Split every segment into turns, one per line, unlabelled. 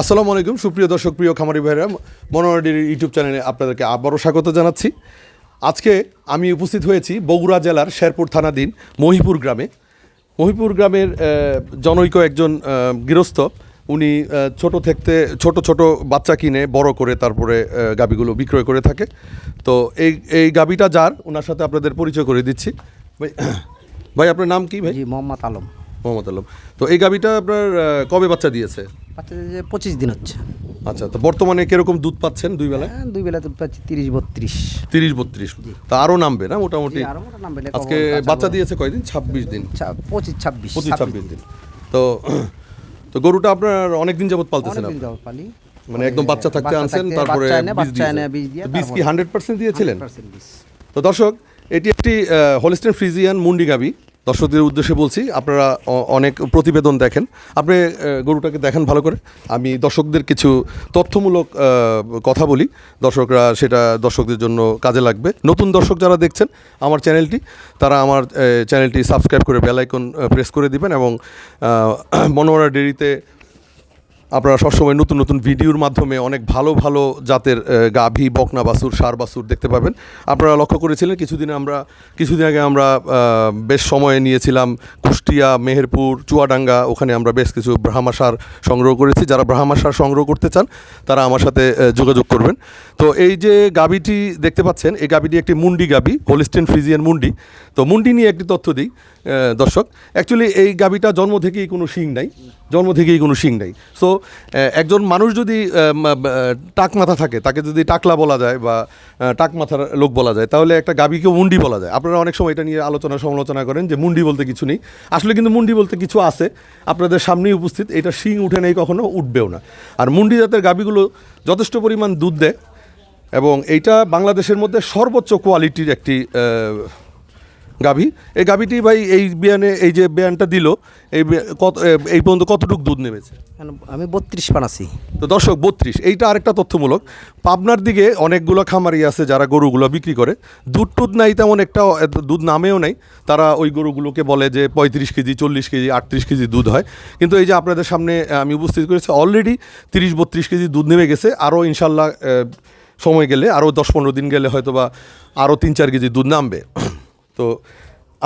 আসসালামু আলাইকুম সুপ্রিয় দর্শক প্রিয় খামারি ভাইরা মনোয়ারির ইউটিউব চ্যানেলে আপনাদেরকে আবারও স্বাগত জানাচ্ছি। আজকে আমি উপস্থিত হয়েছি বগুড়া জেলার শেরপুর থানাধীন মহিপুর গ্রামে। মহিপুর গ্রামের জনৈক একজন গৃহস্থ। উনি ছোট থাকতে ছোট ছোট বাচ্চা কিনে বড় করে তারপরে গাবিগুলো বিক্রয় করে থাকে। তো এই এই গাবিটা যার ওনার সাথে আপনাদের পরিচয় করে দিচ্ছি। ভাই ভাই আপনার নাম কি ভাই?
মোহাম্মদ আলম।
মোহাম্মদ আলম। তো এই গাবিটা আপনার কবে বাচ্চা দিয়েছে?
বাচ্চাদের যে পঁচিশ দিন হচ্ছে।
আচ্ছা তো বর্তমানে কীরকম দুধ পাচ্ছেন দুই বেলায়
হ্যাঁ, দুই বেলা তো পাচ্ছি তিরিশ বত্রিশ।
তিরিশ বত্রিশ। তা আরও নামবে না মোটামুটি?
জি, মোটা নামবে,
আজকে বাচ্চা দিয়েছে কয়দিন? ছাব্বিশ দিন।
পঁচিশ ছাব্বিশ
পঁচিশ ছাব্বিশ দিন। তো তো গরুটা আপনার অনেক দিন যাবত পালতেছেন
অনেকদিন
আপনি
পালি।
মানে একদম বাচ্চা থাকতে আনছেন তারপরে বীজ কি হান্ড্রেড পার্সেন্ট দিয়েছিলেন? তো দর্শক এটি একটি হোলিস্টেন ফ্রিজিয়ান মুন্ডি গাবি দর্শকদের উদ্দেশ্যে বলছি, আপনারা অনেক প্রতিবেদন দেখেন। আপনি গরুটাকে দেখেন ভালো করে। আমি দর্শকদের কিছু তথ্যমূলক কথা বলি। দর্শকরা সেটা দর্শকদের জন্য কাজে লাগবে। নতুন দর্শক যারা দেখছেন আমার চ্যানেলটি, তারা আমার চ্যানেলটি সাবস্ক্রাইব করে বেল আইকন প্রেস করে দিবেন এবং মনোহরা ডেরিতে আপনারা সবসময় নতুন নতুন ভিডিওর মাধ্যমে অনেক ভালো ভালো জাতের গাভী, বকনা বাছুর, সার বাছুর দেখতে পাবেন। আপনারা লক্ষ্য করেছিলেন, কিছুদিন আমরা, কিছুদিন আগে আমরা বেশ সময় নিয়েছিলাম কুষ্টিয়া, মেহেরপুর, চুয়াডাঙ্গা, ওখানে আমরা বেশ কিছু ব্রাহ্মা সার সংগ্রহ করেছি। যারা ব্রাহ্মা সার সংগ্রহ করতে চান, তারা আমার সাথে যোগাযোগ করবেন। তো এই যে গাভীটি দেখতে পাচ্ছেন, এই গাভীটি একটি মুন্ডি গাভী হোলিস্টেন ফ্রিজিয়ান মুন্ডি। তো মুন্ডি নিয়ে একটি তথ্য দিই দর্শক। অ্যাকচুয়ালি এই গাভীটা জন্ম থেকেই কোনো শিং নাই, জন্ম থেকেই কোনো শিং নাই। সো একজন মানুষ যদি টাক মাথা থাকে, তাকে যদি টাকলা বলা যায় বা টাক মাথার লোক বলা যায়, তাহলে একটা গাভীকে মুন্ডি বলা যায়। আপনারা অনেক সময় এটা নিয়ে আলোচনা সমালোচনা করেন যে মুন্ডি বলতে কিছু নেই। আসলে কিন্তু মুন্ডি বলতে কিছু আছে, আপনাদের সামনেই উপস্থিত, এটা শিং উঠে নেই কখনো, উঠবেও না। আর মুন্ডি জাতের গাভীগুলো যথেষ্ট পরিমাণ দুধ দেয় এবং এইটা বাংলাদেশের মধ্যে সর্বোচ্চ কোয়ালিটির একটি গাভী। এই গাভীটি ভাই এই বিয়ানে এই যে বিয়ানটা দিল এই কত এই পর্যন্ত কতটুকু দুধ নেমেছে?
আমি বত্রিশ পানাছি
তো দর্শক বত্রিশ এইটা আরেকটা তথ্যমূলক। পাবনার দিকে অনেকগুলো খামারি আছে যারা গরুগুলো বিক্রি করে। দুধ টুধ নাই তেমন একটা দুধ নামেও নাই। তারা ওই গরুগুলোকে বলে যে পঁয়ত্রিশ কেজি চল্লিশ কেজি আটত্রিশ কেজি দুধ হয়। কিন্তু এই যে আপনাদের সামনে আমি উপস্থিত করেছি অলরেডি তিরিশ বত্রিশ কেজি দুধ নেমে গেছে। আরও ইনশাল্লাহ সময় গেলে আরও দশ পনেরো দিন গেলে হয়তো বা আরও তিন চার কেজি দুধ নামবে। তো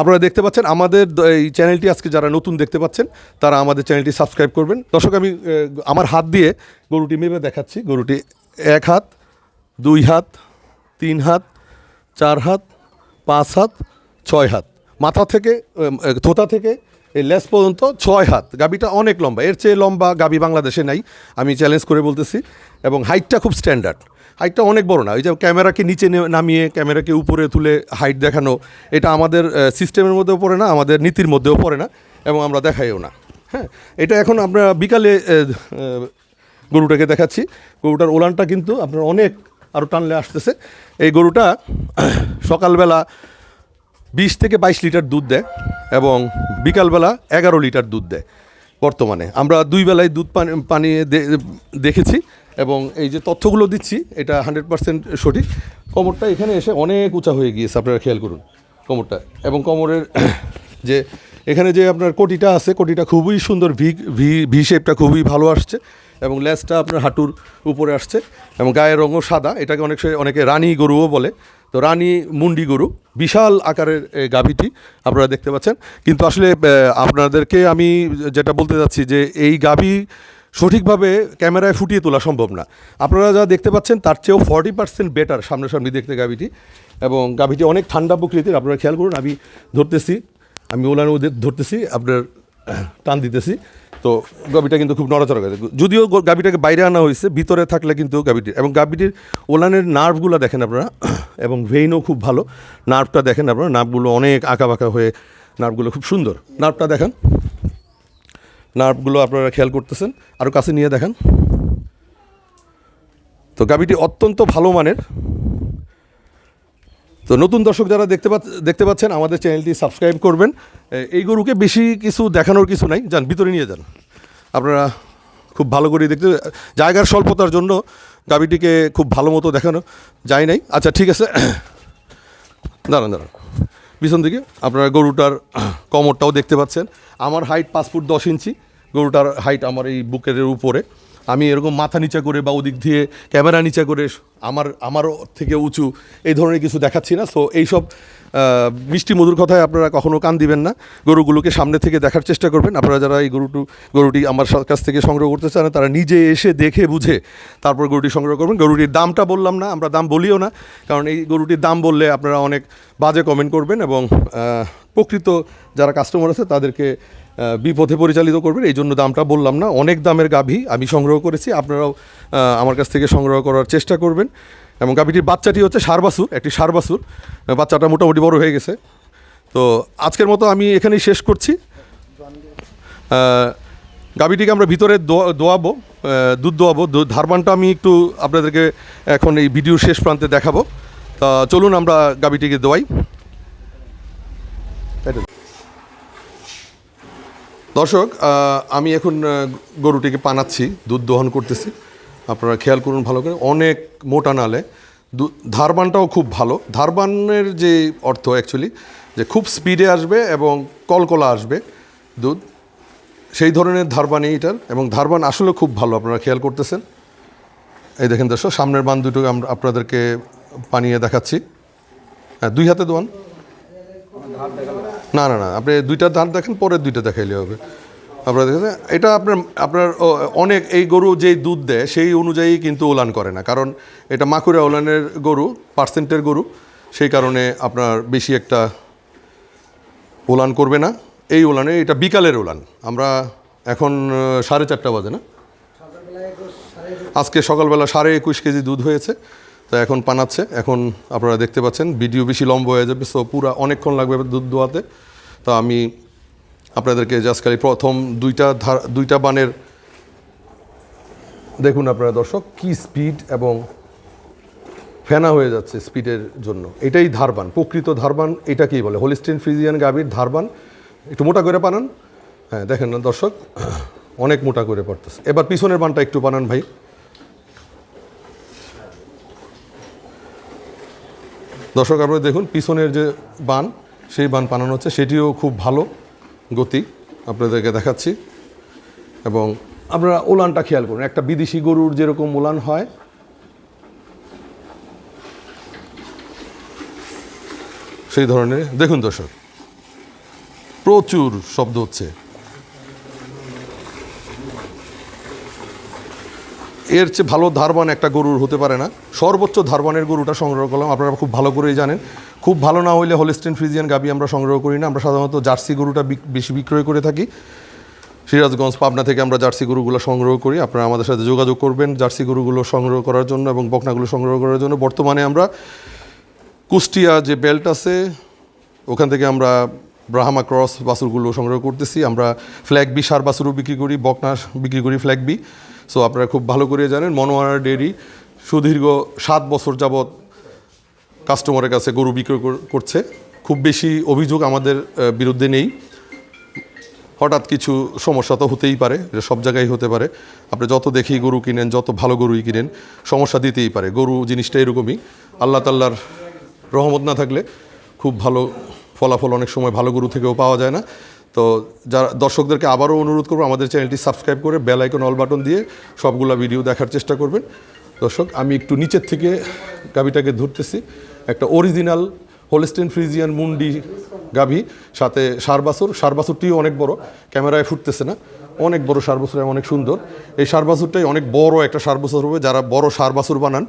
আপনারা দেখতে পাচ্ছেন, আমাদের এই চ্যানেলটি আজকে যারা নতুন দেখতে পাচ্ছেন, তারা আমাদের চ্যানেলটি সাবস্ক্রাইব করবেন। দর্শক, আমি আমার হাত দিয়ে গরুটি মেপে দেখাচ্ছি। গরুটি এক হাত, দুই হাত, তিন হাত, চার হাত, পাঁচ হাত, ছয় হাত। মাথা থেকে থোতা থেকে এই লেস পর্যন্ত ছয় হাত। গাবিটা অনেক লম্বা। এর চেয়ে লম্বা গাবি বাংলাদেশে নাই, আমি চ্যালেঞ্জ করে বলতেছি। এবং হাইটটা খুব স্ট্যান্ডার্ড হাইটটা অনেক বড় না, ওই যে ক্যামেরাকে নিচে নামিয়ে ক্যামেরাকে উপরে তুলে হাইট দেখানো, এটা আমাদের সিস্টেমের মধ্যেও পড়ে না, আমাদের নীতির মধ্যেও পড়ে না এবং আমরা দেখাইও না। হ্যাঁ এটা এখন আমরা বিকালে গরুটাকে দেখাচ্ছি। গরুটার ওলানটা কিন্তু আপনার অনেক আরও টানলে আসতেছে। এই গরুটা সকালবেলা বিশ থেকে বাইশ লিটার দুধ দেয় এবং বিকালবেলা এগারো লিটার দুধ দেয় বর্তমানে। আমরা দুই বেলায় দুধ পানি পানি দেখেছি। এবং এই যে তথ্যগুলো দিচ্ছি, এটা হান্ড্রেড পার্সেন্ট সঠিক। কোমরটা এখানে এসে অনেক উঁচা হয়ে গিয়েছে, আপনারা খেয়াল করুন কোমরটা। এবং কোমরের যে এখানে যে আপনার কোটিটা আছে, কোটিটা খুবই সুন্দর, ভি ভি ভি শেপটা খুবই ভালো আসছে এবং লেজটা আপনার হাঁটুর উপরে আসছে এবং গায়ের রঙও সাদা। এটাকে অনেক অনেকে রানী গরুও বলে। তো রানী মুন্ডি গরু, বিশাল আকারের গাভীটি আপনারা দেখতে পাচ্ছেন। কিন্তু আসলে আপনাদেরকে আমি যেটা বলতে যাচ্ছি যে এই গাভী সঠিকভাবে ক্যামেরায় ফুটিয়ে তোলা সম্ভব না। আপনারা যা দেখতে পাচ্ছেন, তার চেয়েও ফর্টি পার্সেন্ট বেটার সামনাসামনি দেখতে গাভীটি। এবং গাভীটি অনেক ঠান্ডা প্রকৃতির, আপনারা খেয়াল করুন, আমি ধরতেছি, আমি ওলানো ধরতেছি, আপনার টান দিতেছি। তো গাবিটা কিন্তু খুব নড়াচড়া করে। যদিও গো- গাবিটাকে বাইরে আনা হয়েছে, ভিতরে থাকলে কিন্তু গাবিটির এবং গাবিটির ওলানের নার্ভগুলো দেখেন আপনারা, এবং ভেইনও খুব ভালো। নার্ভটা দেখেন আপনারা নার্ভগুলো অনেক আঁকা বাঁকা হয়ে নার্ভগুলো খুব সুন্দর। নার্ভটা দেখেন। নার্ভগুলো আপনারা খেয়াল করতেছেন। আরও কাছে নিয়ে দেখেন। তো গাবিটি অত্যন্ত ভালো মানের। তো নতুন দর্শক যারা দেখতে দেখতে পাচ্ছেন, আমাদের চ্যানেলটি সাবস্ক্রাইব করবেন। এই গরুকে বেশি কিছু দেখানোর কিছু নাই। যান, ভিতরে নিয়ে যান। আপনারা খুব ভালো করে দেখতে জায়গার স্বল্পতার জন্য গাবিটিকে খুব ভালো মতো দেখানো যায় নাই। আচ্ছা ঠিক আছে। দাঁড়ান দাঁড়ান। পিছন দিকে আপনারা গরুটার কমরটাও দেখতে পাচ্ছেন। আমার হাইট পাঁচ ফুট দশ ইঞ্চি, গরুটার হাইট আমার এই বুকের উপরে। আমি এরকম মাথা নিচা করে বা ওদিক দিয়ে ক্যামেরা নিচা করে আমার আমার থেকে উঁচু এই ধরনের কিছু দেখাচ্ছি না। সো এইসব মিষ্টি মধুর কথায় আপনারা কখনো কান দিবেন না। গরুগুলোকে সামনে থেকে দেখার চেষ্টা করবেন। আপনারা যারা এই গরুটু, গরুটি আমার কাছ থেকে সংগ্রহ করতে চান, তারা নিজে এসে দেখে বুঝে তারপর গরুটি সংগ্রহ করবেন। গরুটির দামটা বললাম না, আমরা দাম বলিও না। কারণ এই গরুটির দাম বললে আপনারা অনেক বাজে কমেন্ট করবেন এবং প্রকৃত যারা কাস্টমার আছে, তাদেরকে বিপথে পরিচালিত করবেন। এই জন্য দামটা বললাম না। অনেক দামের গাভী আমি সংগ্রহ করেছি। আপনারাও আমার কাছ থেকে সংগ্রহ করার চেষ্টা করবেন। এবং গাভীটির বাচ্চাটি হচ্ছে সারবাসুর, একটি সারবাসুর। বাচ্চাটা মোটামুটি বড় হয়ে গেছে। তো আজকের মতো আমি এখানেই শেষ করছি। গাভীটিকে আমরা ভিতরে দোয়াবো দুধ দোয়াবো। ধারবানটা আমি একটু আপনাদেরকে এখন এই ভিডিওর শেষ প্রান্তে দেখাবো। তা চলুন আমরা গাভীটিকে দোয়াই। দর্শক আমি এখন গরুটিকে পানাচ্ছি, দুধ দোহন করতেছি। আপনারা খেয়াল করুন ভালো করে, অনেক মোটা নালে। ধারবানটাও খুব ভালো। ধারবানের যে অর্থ অ্যাকচুয়ালি যে খুব স্পিডে আসবে এবং কলকলা আসবে, দুধ, সেই ধরনের ধারবান এইটার এবং ধারবান আসলে খুব ভালো, আপনারা খেয়াল করতেছেন। এই দেখেন দর্শক, সামনের বান দুটো আমরা আপনাদেরকে পানিয়ে দেখাচ্ছি। হ্যাঁ দুই হাতে দোয়ান। না না না, আপনি দুইটা ধান দেখেন, পরের দুইটা দেখাইলে হবে। আপনারা দেখেছেন? এটা আপনার আপনার অনেক, এই গরু যেই দুধ দেয়, সেই অনুযায়ী কিন্তু ওলান করে না। কারণ এটা মাকুরা ওলানের গরু, পার্সেন্টের গরু, সেই কারণে আপনার বেশি একটা ওলান করবে না। এই ওলানে এটা বিকালের ওলান আমরা এখন সাড়ে চারটা বাজে না? আজকে সকালবেলা সাড়ে একুশ কেজি দুধ হয়েছে, তো এখন পানাচ্ছে। এখন আপনারা দেখতে পাচ্ছেন, ভিডিও বেশি লম্বা হয়ে যাবে সো পুরা অনেকক্ষণ লাগবে দুধ দোয়াতে। তো আমি আপনাদেরকে জাস্ট প্রথম দুইটা ধার, দুইটা বানের দেখুন আপনারা দর্শক, কি স্পিড এবং ফেনা হয়ে যাচ্ছে স্পিডের জন্য। এটাই ধারবান, প্রকৃত ধারবান, এটাকেই বলে। হোলিস্টিন ফ্রিজিয়ান গাভীর ধারবান। একটু মোটা করে পানান হ্যাঁ দেখেন না দর্শক, অনেক মোটা করে পড়তেছে। এবার পিছনের বানটা একটু বানান ভাই। দর্শক, আপনারা দেখুন, পিছনের যে বান, সেই বান বানানো হচ্ছে, সেটিও খুব ভালো। গতি আপনাদেরকে দেখাচ্ছি এবং আপনারা ওলানটা খেয়াল করুন, একটা বিদেশি গরুর যেরকম ওলান হয়। সেই ধরনের, দেখুন দর্শক, প্রচুর শব্দ হচ্ছে। এর চেয়ে ভালো ধারবান একটা গরুর হতে পারে না। সর্বোচ্চ ধারবানের গরুটা সংগ্রহ করলাম, আপনারা খুব ভালো করেই জানেন। খুব ভালো না হইলে হলিস্টিন ফ্রিজিয়ান গাবি আমরা সংগ্রহ করি না। আমরা সাধারণত জার্সি গরুটা বেশি বিক্রয় করে থাকি। সিরাজগঞ্জ, পাবনা থেকে আমরা জার্সি গরুগুলো সংগ্রহ করি। আপনারা আমাদের সাথে যোগাযোগ করবেন জার্সি গরুগুলো সংগ্রহ করার জন্য এবং বকনাগুলো সংগ্রহ করার জন্য। বর্তমানে আমরা কুষ্টিয়া যে বেল্ট আছে, ওখান থেকে আমরা ব্রাহ্মা ক্রস বাসুরগুলো সংগ্রহ করতেছি। আমরা ফ্ল্যাগ বি সার বাছুরও বিক্রি করি, বকনা বিক্রি করি ফ্ল্যাগ বি। সো আপনারা খুব ভালো করে জানেন, মনোয়ারা ডেয়ারি সুদীর্ঘ সাত বছর যাবৎ কাস্টমারের কাছে গরু বিক্রয় করছে। খুব বেশি অভিযোগ আমাদের বিরুদ্ধে নেই। হঠাৎ কিছু সমস্যা তো হতেই পারে, এটা সব জায়গায় হতে পারে। আপনি যত দেখি গরু কিনেন, যত ভালো গরুই কিনেন, সমস্যা দিতেই পারে। গরু জিনিসটা এরকমই। আল্লাহ তাল্লার রহমত না থাকলে খুব ভালো ফলাফল অনেক সময় ভালো গরু থেকেও পাওয়া যায় না। তো যারা, দর্শকদেরকে আবারও অনুরোধ করব, আমাদের চ্যানেলটি সাবস্ক্রাইব করে বেল আইকন অল বাটন দিয়ে সবগুলা ভিডিও দেখার চেষ্টা করবেন। দর্শক, আমি একটু নিচের থেকে গাবিটাকে ধরতেছি। একটা অরিজিনাল হোলেস্টেন ফ্রিজিয়ান মুন্ডি গাভী, সাথে সারবাসুর। সারবাসুরটিও অনেক বড়, ক্যামেরায় ফুটতেছে না। অনেক বড় সারবাসুর অনেক সুন্দর। এই সারবাসুরটাই অনেক বড় একটা সারবাসুর হবে। যারা বড় সারবাসুর বানান,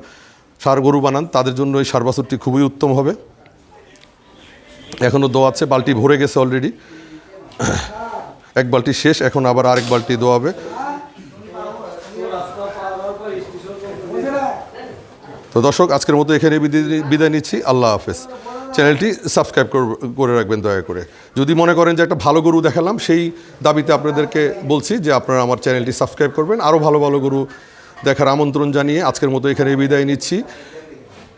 সার গরু বানান, তাদের জন্য এই সারবাসুরটি খুবই উত্তম হবে। এখনও দোয়াচ্ছে বালতি ভরে গেছে অলরেডি এক বালতি শেষ, এখন আবার আরেক বালতি দোয়াবে তো দর্শক, আজকের মতো এখানে বিদায়- নিচ্ছি। আল্লাহ হাফেজ। চ্যানেলটি সাবস্ক্রাইব কর- করে রাখবেন দয়া করে। যদি মনে করেন যে একটা ভালো গরু দেখালাম, সেই দাবিতে আপনাদেরকে বলছি যে আপনারা আমার চ্যানেলটি সাবস্ক্রাইব করবেন। আরও ভালো ভালো গরু দেখার আমন্ত্রণ জানিয়ে আজকের মতো এখানে বিদায় নিচ্ছি।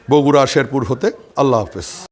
বগুড়া শেরপুর হতে আল্লাহ হাফেজ।